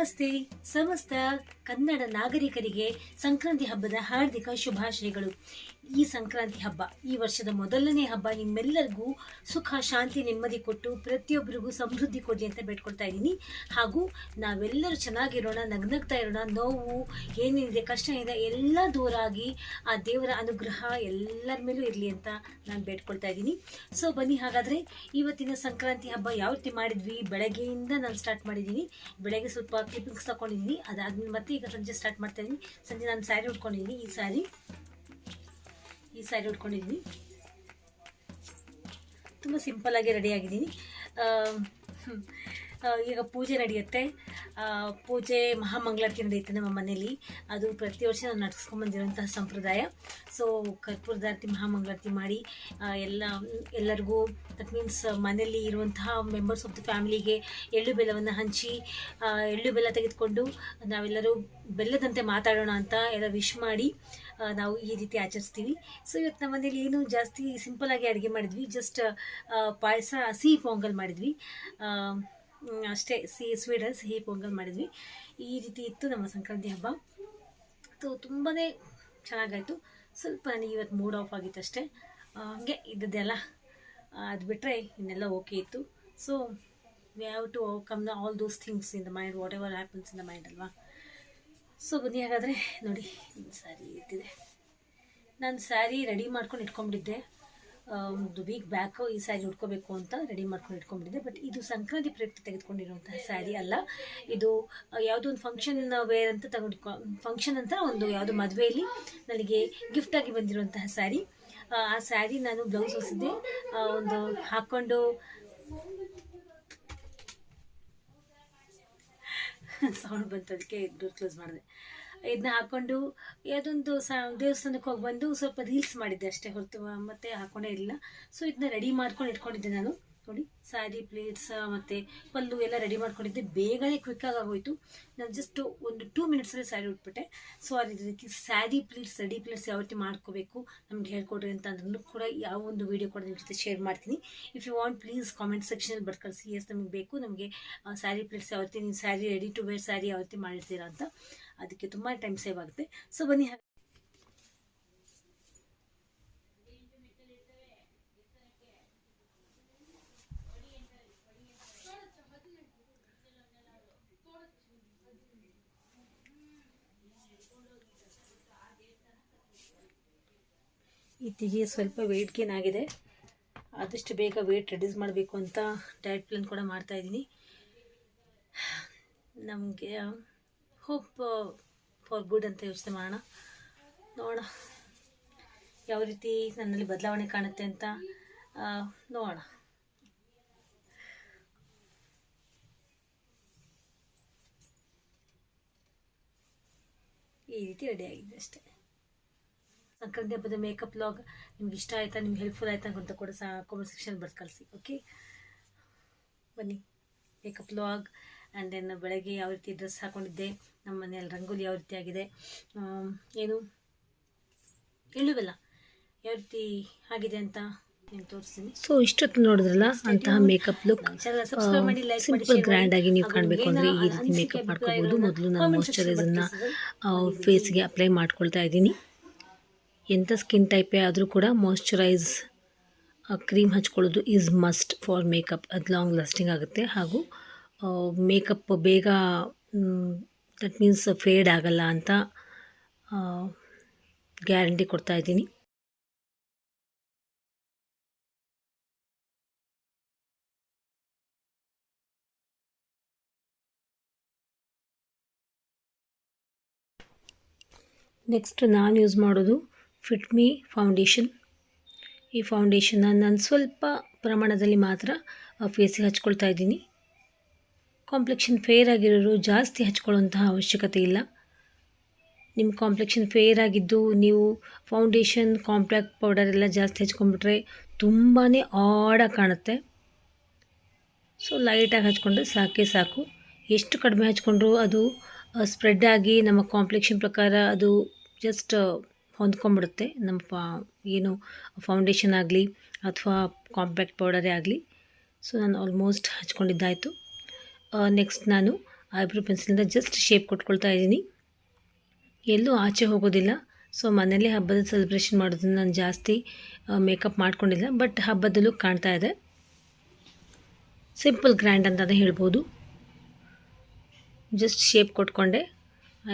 ನಮಸ್ತೆ. ಸಮಸ್ತ ಕನ್ನಡ ನಾಗರಿಕರಿಗೆ ಸಂಕ್ರಾಂತಿ ಹಬ್ಬದ ಹಾರ್ದಿಕ ಶುಭಾಶಯಗಳು. ಈ ಸಂಕ್ರಾಂತಿ ಹಬ್ಬ. ಈ ವರ್ಷದ ಮೊದಲನೇ ಹಬ್ಬ ನಿಮ್ಮೆಲ್ಲರಿಗೂ ಸುಖ, ಶಾಂತಿ, ನೆಮ್ಮದಿ ಕೊಟ್ಟು ಪ್ರತಿಯೊಬ್ಬರಿಗೂ ಸಮೃದ್ಧಿ ಕೊಡಿ ಅಂತ ಬೇಡ್ಕೊಳ್ತಾ ಇದ್ದೀನಿ. ಹಾಗೂ ನಾವೆಲ್ಲರೂ ಚೆನ್ನಾಗಿರೋಣ, ನಗ್ನಗ್ತಾ ಇರೋಣ, ನೋವು, ಏನೇನಿದೆ, ಕಷ್ಟ ಏನಿದೆ, ಎಲ್ಲ ದೂರ ಆಗಿ ಆ ದೇವರ ಅನುಗ್ರಹ ಎಲ್ಲರ ಮೇಲೂ ಇರಲಿ ಅಂತ ನಾನು ಬೇಡ್ಕೊಳ್ತಾ ಇದ್ದೀನಿ. ಸೊ ಬನ್ನಿ ಹಾಗಾದರೆ ಇವತ್ತಿನ ಸಂಕ್ರಾಂತಿ ಹಬ್ಬ ಯಾವ ರೀತಿ ಮಾಡಿದ್ವಿ? ಬೆಳಗ್ಗೆಯಿಂದ ನಾನು ಸ್ಟಾರ್ಟ್ ಮಾಡಿದ್ದೀನಿ. ಬೆಳಗ್ಗೆ ಸ್ವಲ್ಪ ಕ್ಲಿಪ್ಪಿಂಗ್ಸ್ ತಗೊಂಡಿದ್ದೀನಿ ಅದಾದ್ಮೇಲೆ ಮತ್ತೆ ಈಗ ಸಂಜೆ ಸ್ಟಾರ್ಟ್ ಮಾಡ್ತಾ ಇದ್ದೀನಿ. ಸಂಜೆ ನಾನು ಸ್ಯಾರಿ ಉಟ್ಕೊಂಡಿದ್ದೀನಿ. ಈ ಸ್ಯಾರಿ ಈ ಸ್ಯಾರಿ ಉಟ್ಕೊಂಡಿದ್ದೀನಿ ತುಂಬ ಸಿಂಪಲ್ಲಾಗಿ ರೆಡಿ ಆಗಿದ್ದೀನಿ ಈಗ ಪೂಜೆ ನಡೆಯುತ್ತೆ. ಪೂಜೆ ಮಹಾಮಂಗಳಾರತಿ ನಡೆಯುತ್ತೆ ನಮ್ಮ ಮನೇಲಿ ಅದು ಪ್ರತಿ ವರ್ಷ ನಾವು ನಡ್ಸ್ಕೊಂಬಂದಿರುವಂತಹ ಸಂಪ್ರದಾಯ. ಸೊ ಕರ್ಪೂರದಾರತಿ ಮಹಾಮಂಗಳಾರತಿ ಮಾಡಿ ಎಲ್ಲ, ಎಲ್ಲರಿಗೂ ದಟ್ ಮೀನ್ಸ್ ಮನೆಯಲ್ಲಿ ಇರುವಂತಹ ಮೆಂಬರ್ಸ್ ಆಫ್ ದ ಫ್ಯಾಮಿಲಿಗೆ ಎಳ್ಳು ಬೆಲ್ಲವನ್ನು ಹಂಚಿ ಎಳ್ಳು ಬೆಲ್ಲ ತೆಗೆದುಕೊಂಡು ನಾವೆಲ್ಲರೂ ಬೆಲ್ಲದಂತೆ ಮಾತಾಡೋಣ ಅಂತ ಎಲ್ಲ ವಿಶ್ ಮಾಡಿ ನಾವು ಈ ರೀತಿ ಆಚರಿಸ್ತೀವಿ. ಸೊ ಇವತ್ತು ನಮ್ಮ ಮನೇಲಿ ಏನು ಜಾಸ್ತಿ ಸಿಂಪಲ್ ಆಗಿ ಅಡುಗೆ ಮಾಡಿದ್ವಿ. ಜಸ್ಟ್ ಪಾಯಸ, ಹಸಿ ಪೊಂಗಲ್ ಮಾಡಿದ್ವಿ. ಅಷ್ಟೇ ಸಿಹಿ ಸ್ವೀಟ್ ಸಿಹಿ ಪೊಂಗಲ್ ಮಾಡಿದ್ವಿ. ಈ ರೀತಿ ಇತ್ತು ನಮ್ಮ ಸಂಕ್ರಾಂತಿ ಹಬ್ಬ. ಸೊ ತುಂಬಾ ಚೆನ್ನಾಗಾಯಿತು. ಸ್ವಲ್ಪ ನನಗೆ ಇವತ್ತು ಮೂಡ್ ಆಫ್ ಆಗಿತ್ತು ಅಷ್ಟೇ. ಹಂಗೆ ಇದ್ದದ್ದೆಲ್ಲ ಅದು ಬಿಟ್ಟರೆ ಇನ್ನೆಲ್ಲ ಓಕೆ ಇತ್ತು. So we have to overcome the all those things in the mind whatever happens in the mind ಅಲ್ವಾ? ಸೊ ಬನ್ನಿ ಹಾಗಾದರೆ ನೋಡಿ ಸ್ಯಾರಿ ಇದ್ದಿದೆ. ನಾನು ಸ್ಯಾರಿ ರೆಡಿ ಮಾಡ್ಕೊಂಡು ಇಟ್ಕೊಂಡ್ಬಿಟ್ಟಿದ್ದೆ. ಆ, ಒಂದು ವೀಕ್ ಬ್ಯಾಕು ಈ ಸ್ಯಾರಿ ಉಟ್ಕೋಬೇಕು ಅಂತ ರೆಡಿ ಮಾಡ್ಕೊಂಡು ಇಟ್ಕೊಂಡಿದ್ದೆ ಬಟ್ ಇದು ಸಂಕ್ರಾಂತಿ ಪ್ರಯುಕ್ತ ತೆಗೆದುಕೊಂಡಿರುವಂತಹ ಸ್ಯಾರಿ ಅಲ್ಲ. ಇದು ಯಾವುದೋ ಒಂದು ಫಂಕ್ಷನ್ ವೇರ್ ಅಂತ ತಗೊಂಡು ಫಂಕ್ಷನ್ ಅಂತ ಒಂದು ಯಾವುದೋ ಮದುವೆಯಲ್ಲಿ ನನಗೆ ಗಿಫ್ಟಾಗಿ ಬಂದಿರುವಂತಹ ಸ್ಯಾರಿ ಆ, ಸ್ಯಾರಿ ನಾನು ಬ್ಲೌಸ್ ಹೊಸಿದ್ದೆ ಒಂದು ಹಾಕ್ಕೊಂಡು ಸೌಂಡ್ ಬಂತು. ಅದಕ್ಕೆ ಡೋರ್ ಕ್ಲೋಸ್ ಮಾಡಿದೆ. ಇದನ್ನ ಹಾಕೊಂಡು, ಯಾವುದೊಂದು ಸ, ದೇವಸ್ಥಾನಕ್ಕೆ ಹೋಗಿ ಬಂದು ಸ್ವಲ್ಪ ರೀಲ್ಸ್ ಮಾಡಿದ್ದೆ ಅಷ್ಟೇ ಹೊರತು ಮತ್ತೆ ಹಾಕೊಂಡೇ ಇರಲಿಲ್ಲ. ಸೊ ಇದನ್ನ ರೆಡಿ ಮಾಡ್ಕೊಂಡು ಇಟ್ಕೊಂಡಿದ್ದೆ ನಾನು. ನೋಡಿ ಸ್ಯಾರಿ ಪ್ಲೇಟ್ಸ್ ಮತ್ತು ಪಲ್ಲು ಎಲ್ಲ ರೆಡಿ ಮಾಡ್ಕೊಂಡಿದ್ದೆ. ಬೇಗನೆ ಕ್ವಿಕ್ಕಾಗಿ ಆಗೋಯ್ತು. ನಾನು ಜಸ್ಟ್ ಒಂದು ಟೂ ಮಿನಿಟ್ಸಲ್ಲಿ ಸ್ಯಾರಿ ಉಟ್ಬಿಟ್ಟೆ. ಸೊ ಅದು ರೀತಿ ಸ್ಯಾರಿ ಪ್ಲೇಟ್ಸ್ ರೆಡಿ ಪ್ಲೇಟ್ಸ್ ಯಾವ ರೀತಿ ಮಾಡ್ಕೋಬೇಕು ನಮ್ಗೆ ಹೇಳ್ಕೊಡ್ರಿ ಅಂತ ಅಂದ್ರೂ ಕೂಡ ಯಾವ ಒಂದು ವೀಡಿಯೋ ಕೂಡ ನಿಮ್ಮ ಜೊತೆ ಶೇರ್ ಮಾಡ್ತೀನಿ. If you want please comment ಸೆಕ್ಷನಲ್ಲಿ ಬಟ್ ಕಳಿಸಿ. ಎಸ್ ನಮಗೆ ಬೇಕು. ನಮಗೆ ಸ್ಯಾರಿ ಪ್ಲೇಟ್ಸ್ ಯಾವ ರೀತಿ ನೀವು sari ready to wear sari ಯಾವ ರೀತಿ ಮಾಡಿರ್ತೀರಾ ಅಂತ. ಅದಕ್ಕೆ ತುಂಬ ಟೈಮ್ ಸೇವ್ ಆಗುತ್ತೆ. ಸೊ ಬನ್ನಿ ಇತ್ತೀಚೆಗೆ ಸ್ವಲ್ಪ ವೆಯ್ಟ್ ಗೇನ್ ಆಗಿದೆ. ಆದಷ್ಟು ಬೇಗ ವೆಯ್ಟ್ ರೆಡ್ಯೂಸ್ ಮಾಡಬೇಕು ಅಂತ ಡಯಟ್ ಪ್ಲಾನ್ ಕೂಡ ಮಾಡ್ತಾಯಿದ್ದೀನಿ ನಮಗೆ ಹೋಪ್ ಫಾರ್ ಗುಡ್ ಅಂತ ಯೋಚನೆ ಮಾಡೋಣ. ನೋಡೋಣ. ಯಾವ ರೀತಿ ನನ್ನಲ್ಲಿ ಬದಲಾವಣೆ ಕಾಣುತ್ತೆ ಅಂತ ನೋಡೋಣ. ಈ ರೀತಿ ರೆಡಿ ಆಗಿದೆ ಅಷ್ಟೇ. ಸಂಕ್ರಾಂತಿ ಹಬ್ಬದ ಮೇಕಪ್ ಲಾಗ್ ನಿಮ್ಗೆ ಇಷ್ಟ ಆಯ್ತಾ, ನಿಮ್ಗೆ ಹೆಲ್ಪ್ಫುಲ್ ಆಯ್ತಾ ಅಂತ ಕೂಡ ಸಹ ಕಾಮೆಂಟ್ ಸೆಕ್ಷನ್ ಬರ್ದು ಕಳಿಸಿ ಓಕೆ ಬನ್ನಿ. ಮೇಕಪ್ ಲಾಗ್ ಆ್ಯಂಡ್ ದೆನ್ ಬೆಳಗ್ಗೆ ಯಾವ ರೀತಿ ಡ್ರೆಸ್ ಹಾಕೊಂಡಿದ್ದೆ ನಮ್ಮ ಮನೆಯಲ್ಲಿ ರಂಗೋಲಿ ಯಾವ ರೀತಿ ಆಗಿದೆ ಏನು ಹೇಳುವಲ್ಲ ಯಾವ ರೀತಿ ಆಗಿದೆ ಅಂತ ಸೊ ಇಷ್ಟೊತ್ತು ನೋಡಿದ್ರಲ್ಲ ಅಂತಹ ಮೇಕಪ್ ಲುಕ್ ಸಿಂಪಲ್ ಗ್ರ್ಯಾಂಡ್ ಆಗಿ ನೀವು ಕಾಣಬೇಕು ಅಂದರೆ ಈ ರೀತಿ ಮೇಕಪ್ ಮಾಡ್ಕೋಬಹುದು. ಮೊದಲು ನಾನು ಮಾಯಶ್ಚರೈಸರ್ನ ಫೇಸ್ಗೆ ಅಪ್ಲೈ ಮಾಡ್ಕೊಳ್ತಾ ಇದ್ದೀನಿ. ಎಂಥ ಸ್ಕಿನ್ ಟೈಪೇ ಆದರೂ ಕೂಡ ಮಾಯಶ್ಚರೈಸ್ ಕ್ರೀಮ್ ಹಚ್ಕೊಳ್ಳೋದು ಈಸ್ ಮಸ್ಟ್ ಫಾರ್ ಮೇಕಪ್ ಅದು ಲಾಂಗ್ ಲಾಸ್ಟಿಂಗ್ ಆಗುತ್ತೆ. ಹಾಗೂ ಮೇಕಪ್ ಬೇಗ ದಟ್ ಮೀನ್ಸ್ ಫೇಡ್ ಆಗಲ್ಲ ಅಂತ ಗ್ಯಾರಂಟಿ ಕೊಡ್ತಾ ಇದ್ದೀನಿ. ನೆಕ್ಸ್ಟ್ ನಾನು ಯೂಸ್ ಮಾಡೋದು ಫಿಟ್ ಮೀ ಫೌಂಡೇಶನ್ ಈ ಫೌಂಡೇಶನ್ನ ನಾನು ಸ್ವಲ್ಪ ಪ್ರಮಾಣದಲ್ಲಿ ಮಾತ್ರ ಫೇಸಿಗೆ ಹಚ್ಕೊಳ್ತಾ ಇದ್ದೀನಿ. ಕಾಂಪ್ಲೆಕ್ಷನ್ ಫೇರ್ ಆಗಿರೋರು ಜಾಸ್ತಿ ಹಚ್ಕೊಳ್ಳುವಂತಹ ಅವಶ್ಯಕತೆ ಇಲ್ಲ. ನಿಮ್ಮ ಕಾಂಪ್ಲೆಕ್ಷನ್ ಫೇರ್ ಆಗಿದ್ದು ನೀವು ಫೌಂಡೇಶನ್ ಕಾಂಪ್ಯಾಕ್ಟ್ ಪೌಡರ್ ಎಲ್ಲ ಜಾಸ್ತಿ ಹಚ್ಕೊಂಡ್ಬಿಟ್ರೆ ತುಂಬಾ ಆಡಾಗಿ ಕಾಣುತ್ತೆ. ಸೊ ಲೈಟಾಗಿ ಹಚ್ಕೊಂಡ್ರೆ ಸಾಕೇ ಸಾಕು. ಎಷ್ಟು ಕಡಿಮೆ ಹಚ್ಕೊಂಡ್ರೂ ಅದು ಸ್ಪ್ರೆಡ್ ಆಗಿ ನಮ್ಮ ಕಾಂಪ್ಲೆಕ್ಷನ್ ಪ್ರಕಾರ ಅದು ಜಸ್ಟ್ ಹೊಂದ್ಕೊಂಡ್ಬಿಡುತ್ತೆ. ನಮ್ಮ ಫಾ, ಏನು ಫೌಂಡೇಶನ್ ಆಗಲಿ, ಅಥವಾ ಕಾಂಪ್ಯಾಕ್ಟ್ ಪೌಡರೇ ಆಗಲಿ. ಸೊ ನಾನು ಆಲ್ಮೋಸ್ಟ್ ಹಚ್ಕೊಂಡಿದ್ದಾಯಿತು. ನೆಕ್ಸ್ಟ್ ನಾನು ಐಬ್ರೋ ಪೆನ್ಸಿಲಿಂದ ಜಸ್ಟ್ ಶೇಪ್ ಕೊಟ್ಕೊಳ್ತಾ ಇದ್ದೀನಿ. ಎಲ್ಲೂ ಆಚೆ ಹೋಗೋದಿಲ್ಲ. ಸೊ ಮನೇಲಿ ಹಬ್ಬದ ಸೆಲೆಬ್ರೇಷನ್ ಮಾಡೋದನ್ನು ನಾನು ಜಾಸ್ತಿ ಮೇಕಪ್ ಮಾಡ್ಕೊಂಡಿಲ್ಲ. ಬಟ್ ಹಬ್ಬದಲ್ಲೂ ಕಾಣ್ತಾ ಇದೆ. ಸಿಂಪಲ್ ಗ್ರ್ಯಾಂಡ್ ಅಂತಲೇ ಹೇಳ್ಬೋದು. ಜಸ್ಟ್ ಶೇಪ್ ಕೊಟ್ಕೊಂಡೆ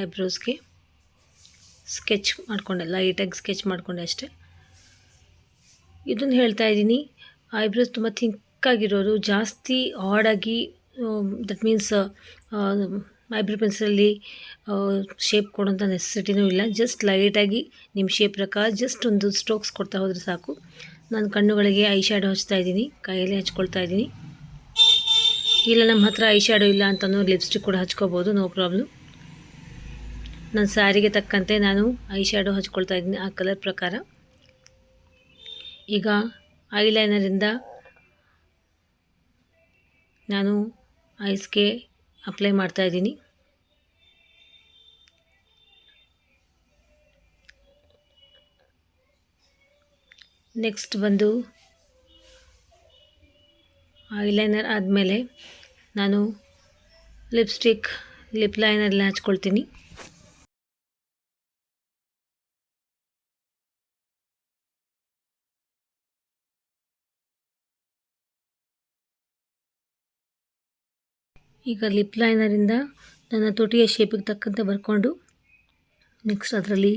ಐಬ್ರೋಸ್ಗೆ ಸ್ಕೆಚ್ ಮಾಡಿಕೊಂಡೆ ಲೈಟಾಗಿ ಸ್ಕೆಚ್ ಮಾಡಿಕೊಂಡೆ ಅಷ್ಟೇ. ಇದನ್ನು ಹೇಳ್ತಾ ಇದ್ದೀನಿ. ಐಬ್ರೋಸ್ ತುಂಬ ಆಗಿರೋರು ಜಾಸ್ತಿ ಆಡಾಗಿ ದಟ್ ಮೀನ್ಸ್ ಐಬ್ರೋ ಪೆನ್ಸಿಲಲ್ಲಿ ಶೇಪ್ ಕೊಡೋಂಥ ನೆಸೆಸಿಟಿನೂ ಇಲ್ಲ. ಜಸ್ಟ್ ಲೈಟಾಗಿ ನಿಮ್ಮ ಶೇಪ್ ಪ್ರಕಾರ ಜಸ್ಟ್ ಒಂದು ಸ್ಟ್ರೋಕ್ಸ್ ಕೊಡ್ತಾ ಹೋದರೆ ಸಾಕು. ನಾನು ಕಣ್ಣುಗಳಿಗೆ ಐ ಶ್ಯಾಡೋ ಹಚ್ತಾ ಇದ್ದೀನಿ, ಕೈಯಲ್ಲಿ ಹಚ್ಕೊಳ್ತಾ ಇದ್ದೀನಿ. ಇಲ್ಲ ನಮ್ಮ ಹತ್ರ ಐ ಶ್ಯಾಡೋ ಇಲ್ಲ ಅಂತಲೂ ಲಿಪ್ಸ್ಟಿಕ್ ಕೂಡ ಹಚ್ಕೋಬೋದು ನೋ ಪ್ರಾಬ್ಲಮ್ ನನ್ನ ಸ್ಯಾರಿಗೆ ತಕ್ಕಂತೆ ನಾನು ಐ ಶ್ಯಾಡೋ ಹಚ್ಕೊಳ್ತಾ ಇದ್ದೀನಿ ಆ ಕಲರ್ ಪ್ರಕಾರ. ಈಗ ಐಲೈನರಿಂದ ನಾನು ಐಸ್ಗೆ ಅಪ್ಲೈ ಮಾಡ್ತಾ ಇದ್ದೀನಿ. ನೆಕ್ಸ್ಟ್ ಬಂದು ಐಲೈನರ್ ಆದಮೇಲೆ ನಾನು ಲಿಪ್ಸ್ಟಿಕ್ ಲಿಪ್ ಲೈನರ್ ಹಚ್ಕೊಳ್ತೀನಿ. ಈಗ ಲಿಪ್ ಲೈನರಿಂದ ನನ್ನ ತೊಟಿಯ ಶೇಪಿಗೆ ತಕ್ಕಂತೆ ಬರ್ಕೊಂಡು ನೆಕ್ಸ್ಟ್ ಅದರಲ್ಲಿ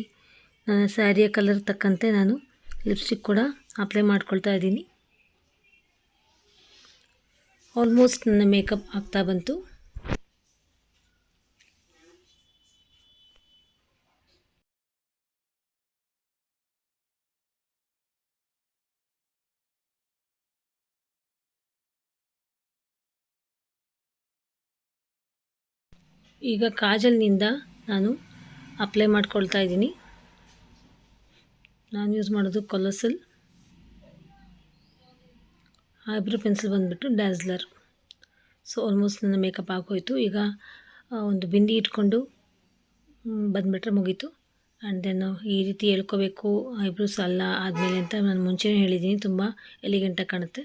ನನ್ನ ಸ್ಯಾರಿಯ ಕಲರ್ ತಕ್ಕಂತೆ ನಾನು ಲಿಪ್ಸ್ಟಿಕ್ ಕೂಡ ಅಪ್ಲೈ ಮಾಡ್ಕೊಳ್ತಾ ಇದ್ದೀನಿ. ಆಲ್ಮೋಸ್ಟ್ ನನ್ನ ಮೇಕಪ್ ಆಗ್ತಾ ಬಂತು. ಈಗ ಕಾಜಲ್ನಿಂದ ನಾನು ಅಪ್ಲೈ ಮಾಡ್ಕೊಳ್ತಾ ಇದ್ದೀನಿ. ನಾನು ಯೂಸ್ ಮಾಡೋದು ಕೊಲೊಸಲ್ ಐಬ್ರೋ ಪೆನ್ಸಿಲ್ ಬಂದುಬಿಟ್ಟು ಡ್ಯಾಸ್ಲರ್ ಸೊ ಆಲ್ಮೋಸ್ಟ್ ನನ್ನ ಮೇಕಪ್ ಆಗೋಯಿತು. ಈಗ ಒಂದು ಬಿಂದಿ ಇಟ್ಕೊಂಡು ಬಂದುಬಿಟ್ರೆ ಮುಗೀತು. ಆ್ಯಂಡ್ ದೆನ್ ಈ ರೀತಿ ಹೇಳ್ಕೋಬೇಕು ಐಬ್ರೋಸ್ ಅಲ್ಲ ಆದಮೇಲೆ ಅಂತ ನಾನು ಮುಂಚೆನೇ ಹೇಳಿದ್ದೀನಿ. ತುಂಬ ಎಲಿಗೆಂಟಾಗಿ ಕಾಣುತ್ತೆ.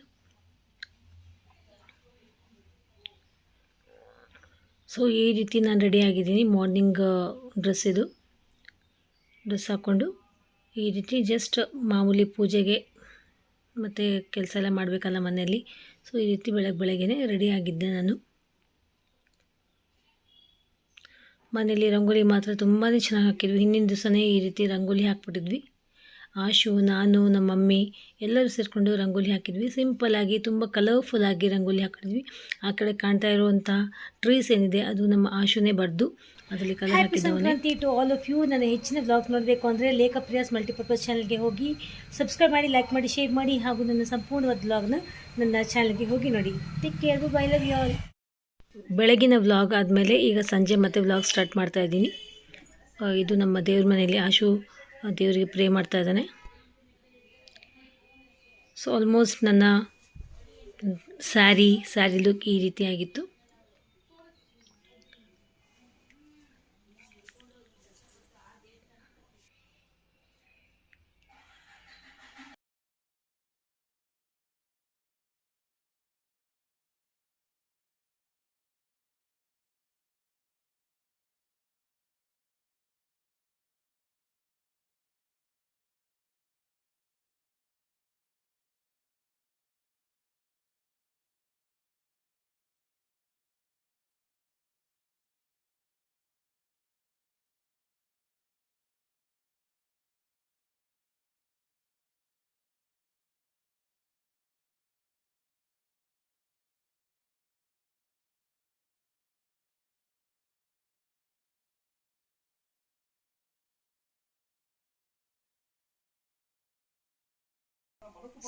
ಸೊ ಈ ರೀತಿ ನಾನು ರೆಡಿ ಆಗಿದ್ದೀನಿ. ಮಾರ್ನಿಂಗ್ ಡ್ರೆಸ್ ಇದು. ಡ್ರೆಸ್ ಹಾಕ್ಕೊಂಡು ಈ ರೀತಿ ಜಸ್ಟ್ ಮಾಮೂಲಿ ಪೂಜೆಗೆ ಮತ್ತು ಕೆಲಸ ಎಲ್ಲ ಮಾಡಬೇಕಲ್ಲ ಮನೆಯಲ್ಲಿ. ಸೊ ಈ ರೀತಿ ಬೆಳಗ್ಗೆ ಬೆಳಗ್ಗೆನೆ ರೆಡಿ ಆಗಿದ್ದೆ ನಾನು. ಮನೆಯಲ್ಲಿ ರಂಗೋಲಿ ಮಾತ್ರ ತುಂಬಾ ಚೆನ್ನಾಗಿ ಹಾಕಿದ್ವಿ. ಹಿಂದಿನ ದಿವಸನೇ ಈ ರೀತಿ ರಂಗೋಲಿ ಹಾಕ್ಬಿಟ್ಟಿದ್ವಿ. ಆಶು ನಾನು ನಮ್ಮ ಮಮ್ಮಿ ಎಲ್ಲರೂ ಸೇರಿಕೊಂಡು ರಂಗೋಲಿ ಹಾಕಿದ್ವಿ. ಸಿಂಪಲ್ಲಾಗಿ ತುಂಬ ಕಲರ್ಫುಲ್ಲಾಗಿ ರಂಗೋಲಿ ಹಾಕಿದ್ವಿ. ಆ ಕಡೆ ಕಾಣ್ತಾ ಇರುವಂಥ ಟ್ರೀಸ್ ಏನಿದೆ ಅದು ನಮ್ಮ ಆಶುನೇ ಬರೆದು ಅದರಲ್ಲಿ colour Sankranti to all of you ನನ್ನ ಹೆಚ್ಚಿನ ಬ್ಲಾಗ್ ನೋಡಬೇಕು ಅಂದರೆ ಲೇಖ ಪ್ರಿಯಾಸ್ ಮಲ್ಟಿಪರ್ಪಸ್ ಚಾನಲ್ಗೆ ಹೋಗಿ ಸಬ್ಸ್ಕ್ರೈಬ್ ಮಾಡಿ ಲೈಕ್ ಮಾಡಿ ಶೇರ್ ಮಾಡಿ ಹಾಗೂ ನನ್ನ ಸಂಪೂರ್ಣವಾದ ಬ್ಲಾಗ್ನ ನನ್ನ ಚಾನಲ್ಗೆ ಹೋಗಿ ನೋಡಿ. Take care bye love you all ಬೆಳಗಿನ ವ್ಲಾಗ್ ಆದಮೇಲೆ ಈಗ ಸಂಜೆ ಮತ್ತೆ ವ್ಲಾಗ್ ಸ್ಟಾರ್ಟ್ ಮಾಡ್ತಾ ಇದ್ದೀನಿ. ಇದು ನಮ್ಮ ದೇವ್ರ ಮನೆಯಲ್ಲಿ ಆಶು ದೇವರಿಗೆ ಪ್ರೇ ಮಾಡ್ತಾ ಇದ್ದಾನೆ. ಸೊ ಆಲ್ಮೋಸ್ಟ್ ನನ್ನ ಸ್ಯಾರಿ ಸ್ಯಾರಿ ಲುಕ್ ಈ ರೀತಿಯಾಗಿತ್ತು.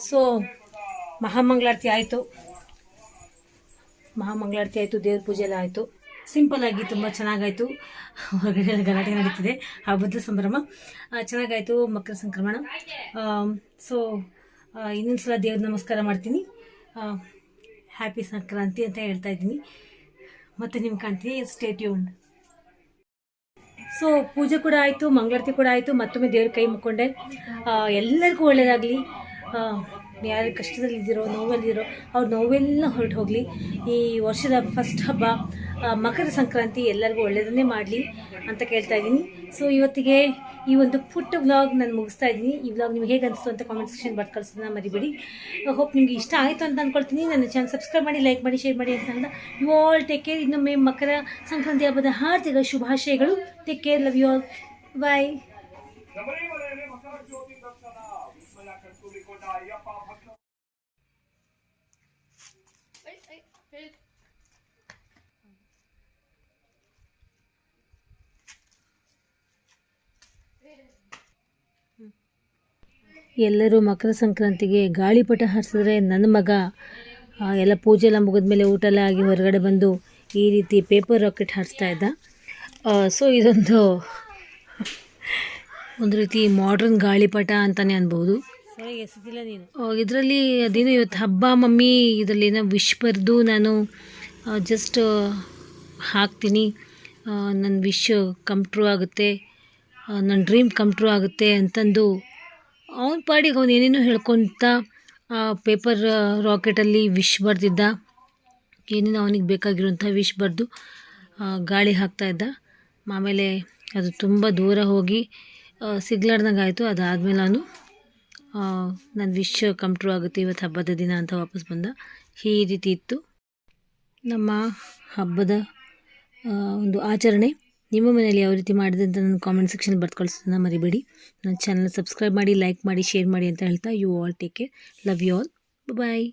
ಸೊ ಮಹಾಮಂಗಳಾರತಿ ಆಯಿತು. ಮಹಾಮಂಗಳಾರತಿ ಆಯಿತು, ದೇವ್ರ ಪೂಜೆ ಎಲ್ಲ ಆಯಿತು. ಸಿಂಪಲ್ ಆಗಿ ತುಂಬ ಚೆನ್ನಾಗಾಯಿತು. ಹೊರಗಡೆ ಗಲಾಟೆ ನಡೀತಿದೆ. ಹಬ್ಬದ ಸಂಭ್ರಮ. ಚೆನ್ನಾಗಾಯಿತು ಮಕರ ಸಂಕ್ರಮಣ. ಸೊ ಇನ್ನೊಂದು ಸಲ ದೇವ್ರ ನಮಸ್ಕಾರ ಮಾಡ್ತೀನಿ. ಹ್ಯಾಪಿ ಸಂಕ್ರಾಂತಿ ಅಂತ ಹೇಳ್ತಾ ಇದ್ದೀನಿ. ಮತ್ತೆ ನಿಮ್ಗೆ ಕಾಣ್ತೀನಿ. ಸ್ಟೇ ಯೂನ್ ಸೊ ಪೂಜೆ ಕೂಡ ಆಯಿತು, ಮಂಗಳಾರತಿ ಕೂಡ ಆಯಿತು. ಮತ್ತೊಮ್ಮೆ ದೇವ್ರ ಕೈ ಮುಕ್ಕೊಂಡೆ. ಎಲ್ಲರಿಗೂ ಒಳ್ಳೆಯದಾಗಲಿ ಯಾರು ಕಷ್ಟದಲ್ಲಿದ್ದೀರೋ, ನೋವಲ್ಲಿರೋ, ಅವ್ರ ನೋವೆಲ್ಲ ಹೊರಟು ಹೋಗಲಿ. ಈ ವರ್ಷದ ಫಸ್ಟ್ ಹಬ್ಬ ಮಕರ ಸಂಕ್ರಾಂತಿ ಎಲ್ಲರಿಗೂ ಒಳ್ಳೆಯದನ್ನೇ ಮಾಡಲಿ ಅಂತ ಕೇಳ್ತಾ ಇದ್ದೀನಿ. ಸೊ ಇವತ್ತಿಗೆ ಈ ಒಂದು ಪುಟ್ಟ ವ್ಲಾಗ್ ನಾನು ಮುಗಿಸ್ತಾ ಇದ್ದೀನಿ. ಈ ವ್ಲಾಗ್ ನಿಮ್ಗೆ ಹೇಗೆ ಅನಿಸ್ತು ಅಂತ ಕಾಮೆಂಟ್ ಸೆಕ್ಷನ್ ಬಟ್ ಕಳಿಸೋದನ್ನ ಮರಿಬೇಡಿ. ಹೋಪ್ ನಿಮಗೆ ಇಷ್ಟ ಆಯಿತು ಅಂತ ಅಂದ್ಕೊಳ್ತೀನಿ ನನ್ನ ಚಾನಲ್ ಸಬ್ಸ್ಕ್ರೈಬ್ ಮಾಡಿ ಲೈಕ್ ಮಾಡಿ ಶೇರ್ ಮಾಡಿ ಅಂತ ಯು ಆಲ್ ಟೇಕ್ ಕೇರ್ ಇನ್ನೊಮ್ಮೆ ಮಕರ ಸಂಕ್ರಾಂತಿ ಹಬ್ಬದ ಹಾರ್ದಿಕ ಶುಭಾಶಯಗಳು. Take care love you all bye ಎಲ್ಲರೂ ಮಕರ ಸಂಕ್ರಾಂತಿಗೆ ಗಾಳಿಪಟ ಹಾರಿಸಿದ್ರೆ ನನ್ನ ಮಗ ಎಲ್ಲ ಪೂಜೆ ಎಲ್ಲ ಮುಗಿದ್ಮೇಲೆ ಊಟ ಎಲ್ಲ ಆಗಿ ಹೊರಗಡೆ ಬಂದು ಈ ರೀತಿ ಪೇಪರ್ ರಾಕೆಟ್ ಹಾರಿಸ್ತಾ ಇದ್ದ. ಸೊ ಇದೊಂದು ಒಂದು ರೀತಿ ಮಾಡ್ರನ್ ಗಾಳಿಪಟ ಅಂತಲೇ ಅನ್ಬೋದು. ಇದರಲ್ಲಿ ಅದೇನು ಇವತ್ತು ಹಬ್ಬ ಮಮ್ಮಿ ಇದರಲ್ಲಿ ಏನೋ ವಿಶ್ ಬರೆದು ನಾನು ಜಸ್ಟ್ ಹಾಕ್ತೀನಿ. ನನ್ನ ವಿಶ್ ಕಮ್ ಟ್ರೂ ಆಗುತ್ತೆ. ನನ್ನ ಡ್ರೀಮ್ ಕಮ್ ಟ್ರೂ ಆಗುತ್ತೆ ಅಂತಂದು ಅವನ ಪಾಡಿಗೆ ಅವನು ಏನೇನೋ ಹೇಳ್ಕೊತ ಪೇಪರ್ ರಾಕೆಟಲ್ಲಿ ವಿಶ್ ಬರೆದಿದ್ದ. ಏನೇನೋ ಅವನಿಗೆ ಬೇಕಾಗಿರುವಂಥ ವಿಶ್ ಬರೆದು ಗಾಳಿ ಹಾಕ್ತಾ ಇದ್ದ. ಆಮೇಲೆ ಅದು ತುಂಬ ದೂರ ಹೋಗಿ ಸಿಗ್ಲಾರ್ದಂಗೆ ಆಯಿತು. ಅದಾದಮೇಲೆ ನಾನು ನನ್ನ ವಿಶ್ ಕಮ್ ಟ್ರೂ ಆಗುತ್ತೆ ಇವತ್ತು ಹಬ್ಬದ ದಿನ ಅಂತ ವಾಪಸ್ ಬಂದ. ಈ ರೀತಿ ಇತ್ತು ನಮ್ಮ ಹಬ್ಬದ ಒಂದು ಆಚರಣೆ. ನಿಮ್ಮ ಮನೆಯಲ್ಲಿ ಯಾವ ರೀತಿ ಮಾಡಿದೆ ಅಂತ ನನ್ನ ಕಾಮೆಂಟ್ ಸೆಕ್ಷನ್ ಬರ್ದು ಕಳಿಸೋದನ್ನ ಮರಿಬೇಡಿ. ನನ್ನ ಚಾನಲ್ ಸಬ್ಸ್ಕ್ರೈಬ್ ಮಾಡಿ ಲೈಕ್ ಮಾಡಿ ಶೇರ್ ಮಾಡಿ ಅಂತ ಹೇಳ್ತಾ you all take care love you all bye